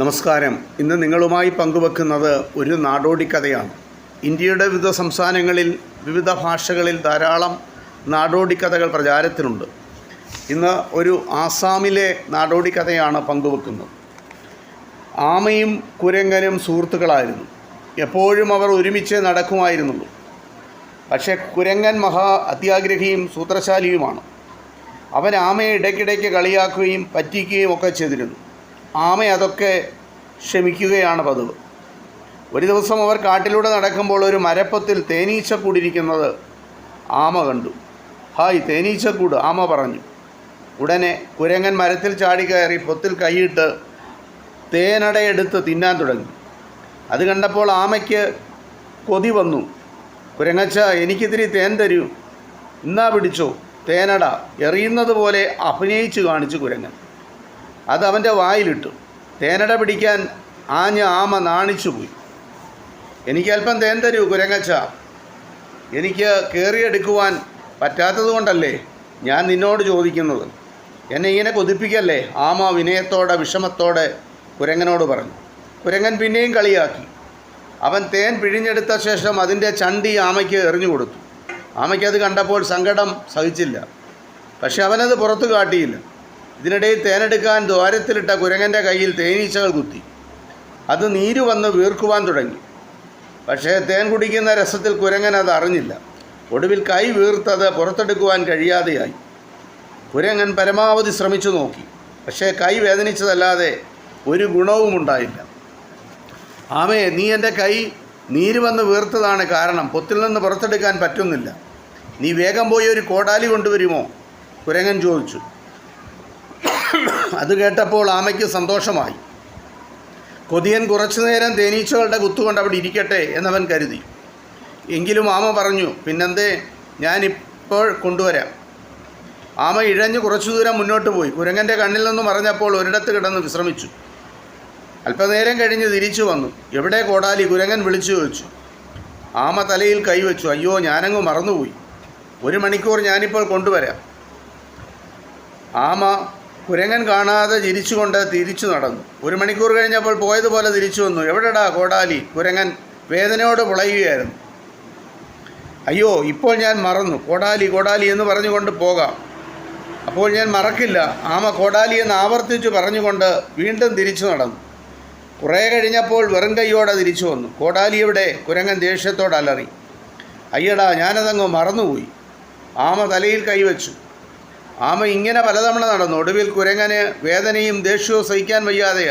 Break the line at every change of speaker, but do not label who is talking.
നമസ്കാരം. ഇന്ന് നിങ്ങളുമായി പങ്കുവെക്കുന്നത് ഒരു നാടോടി കഥയാണ്. ഇന്ത്യയുടെ വിവിധ സംസ്ഥാനങ്ങളിൽ വിവിധ ഭാഷകളിൽ ധാരാളം നാടോടി കഥകൾ പ്രചാരത്തിലുണ്ട്. ഇന്ന് ഒരു ആസാമിലെ നാടോടി കഥയാണ് പങ്കുവെക്കുന്നത്. ആമയും കുരങ്ങനും സുഹൃത്തുക്കളായിരുന്നു. എപ്പോഴും അവർ ഒരുമിച്ച് നടക്കുമായിരുന്നുള്ളൂ. പക്ഷേ കുരങ്ങൻ മഹാ അത്യാഗ്രഹിയും സൂത്രശാലിയുമാണ്. അവൻ ആമയെ ഇടയ്ക്കിടയ്ക്ക് കളിയാക്കുകയും പറ്റിക്കുകയും ഒക്കെ ചെയ്തിരുന്നു. ആമ അതൊക്കെ ക്ഷമിക്കുകയാണ് പതിവ്. ഒരു ദിവസം അവർ കാട്ടിലൂടെ നടക്കുമ്പോൾ ഒരു മരപ്പത്തിൽ തേനീച്ച കൂടിയിരിക്കുന്നത് ആമ കണ്ടു. ഹായ് തേനീച്ചക്കൂട് ആമ പറഞ്ഞു. ഉടനെ കുരങ്ങൻ മരത്തിൽ ചാടി കയറി പൊത്തിൽ കൈയിട്ട് തേനടയെടുത്ത് തിന്നാൻ തുടങ്ങി. അത് കണ്ടപ്പോൾ ആമയ്ക്ക് കൊതി വന്നു. കുരങ്ങച്ച എനിക്കിത്തിരി തേൻ തരൂ. ഇന്നാ പിടിച്ചോ തേനട. എറിയുന്നത് പോലെ അഭിനയിച്ചു കാണിച്ചു കുരങ്ങൻ. അത് അവന്റെ വായിലിട്ടു. തേനട പിടിക്കാൻ ആഞ്ഞ ആമ നാണിച്ചു പോയി. എനിക്ക് അല്പം തേൻ തരൂ കുരങ്ങച്ച. എനിക്ക് കയറിയെടുക്കുവാൻ പറ്റാത്തത് കൊണ്ടല്ലേ ഞാൻ നിന്നോട് ചോദിക്കുന്നത്? എന്നെ ഇങ്ങനെ കൊതിപ്പിക്കല്ലേ? ആമ വിനയത്തോടെ വിഷമത്തോടെ കുരങ്ങനോട് പറഞ്ഞു. കുരങ്ങൻ പിന്നെയും കളിയാക്കി. അവൻ തേൻ പിഴിഞ്ഞെടുത്ത ശേഷം അതിന്റെ ചണ്ടി ആമയ്ക്ക് എറിഞ്ഞു കൊടുത്തു. ആമയ്ക്കത് കണ്ടപ്പോൾ സങ്കടം സഹിച്ചില്ല. പക്ഷെ അവനത് പുറത്തു കാട്ടിയില്ല. ഇതിനിടയിൽ തേനെടുക്കാൻ ദ്വാരത്തിലിട്ട കുരങ്ങന്റെ കയ്യിൽ തേനീച്ചകൾ കുത്തി. അത് നീര് വന്ന് വീർക്കുവാൻ തുടങ്ങി. പക്ഷേ തേൻ കുടിക്കുന്ന രസത്തിൽ കുരങ്ങൻ അത് അറിഞ്ഞില്ല. ഒടുവിൽ കൈ വീർത്തത് പുറത്തെടുക്കുവാൻ കഴിയാതെയായി. കുരങ്ങൻ പരമാവധി ശ്രമിച്ചു നോക്കി. പക്ഷേ കൈ വേദനിച്ചതല്ലാതെ ഒരു ഗുണവും ഉണ്ടായില്ല. ആമേ നീ എന്റെ കൈ നീര് വന്ന് വീർത്തതാണ് കാരണം. പൊത്തിൽ നിന്ന് പുറത്തെടുക്കാൻ പറ്റുന്നില്ല. നീ വേഗം പോയി ഒരു കോടാലി കൊണ്ടുവരുമോ? കുരങ്ങൻ ചോദിച്ചു. അത് കേട്ടപ്പോൾ ആമയ്ക്ക് സന്തോഷമായി. കൊതിയൻ കുറച്ചു നേരം തേനീച്ചകളുടെ കുത്തുകൊണ്ട് അവിടെ ഇരിക്കട്ടെ എന്നവൻ കരുതി. എങ്കിലും ആമ പറഞ്ഞു പിന്നെന്തേ ഞാനിപ്പോൾ കൊണ്ടുവരാം. ആമ ഇഴഞ്ഞ് കുറച്ചു ദൂരം മുന്നോട്ട് പോയി. കുരങ്ങന്റെ കണ്ണിൽ നിന്നും മറഞ്ഞപ്പോൾ ഒരിടത്ത് കിടന്ന് വിശ്രമിച്ചു. അല്പനേരം കഴിഞ്ഞ് തിരിച്ചു വന്നു. എവിടെ കോടാലി? കുരങ്ങൻ വിളിച്ചു ചോദിച്ചു. ആമ തലയിൽ കൈവച്ചു. അയ്യോ ഞാനങ്ങ് മറന്നുപോയി. ഒരു മണിക്കൂർ ഞാനിപ്പോൾ കൊണ്ടുവരാം. ആമ കുരങ്ങൻ കാണാതെ ചിരിച്ചുകൊണ്ട് തിരിച്ചു നടന്നു. ഒരു മണിക്കൂർ കഴിഞ്ഞപ്പോൾ പോയതുപോലെ തിരിച്ചു വന്നു. എവിടെടാ കോടാലി? കുരങ്ങൻ വേദനയോട് പുളയുകയായിരുന്നു. അയ്യോ ഇപ്പോൾ ഞാൻ മറന്നു. കോടാലി കോടാലി എന്ന് പറഞ്ഞുകൊണ്ട് പോകാം. അപ്പോൾ ഞാൻ മറക്കില്ല. ആമ കോടാലി എന്ന് ആവർത്തിച്ചു പറഞ്ഞുകൊണ്ട് വീണ്ടും തിരിച്ചു നടന്നു. കുറേ കഴിഞ്ഞപ്പോൾ വെറും കൈയോടെ തിരിച്ചു വന്നു. കോടാലി എവിടെ? കുരങ്ങൻ ദേഷ്യത്തോട് അലറി അയ്യടാ ഞാനതങ്ങ് മറന്നുപോയി. ആമ തലയിൽ കൈവച്ചു. ആമ ഇങ്ങനെ പലതവണ നടന്നു. ഒടുവിൽ കുരങ്ങന് വേദനയും ദേഷ്യവും സഹിക്കാൻ വയ്യാതെ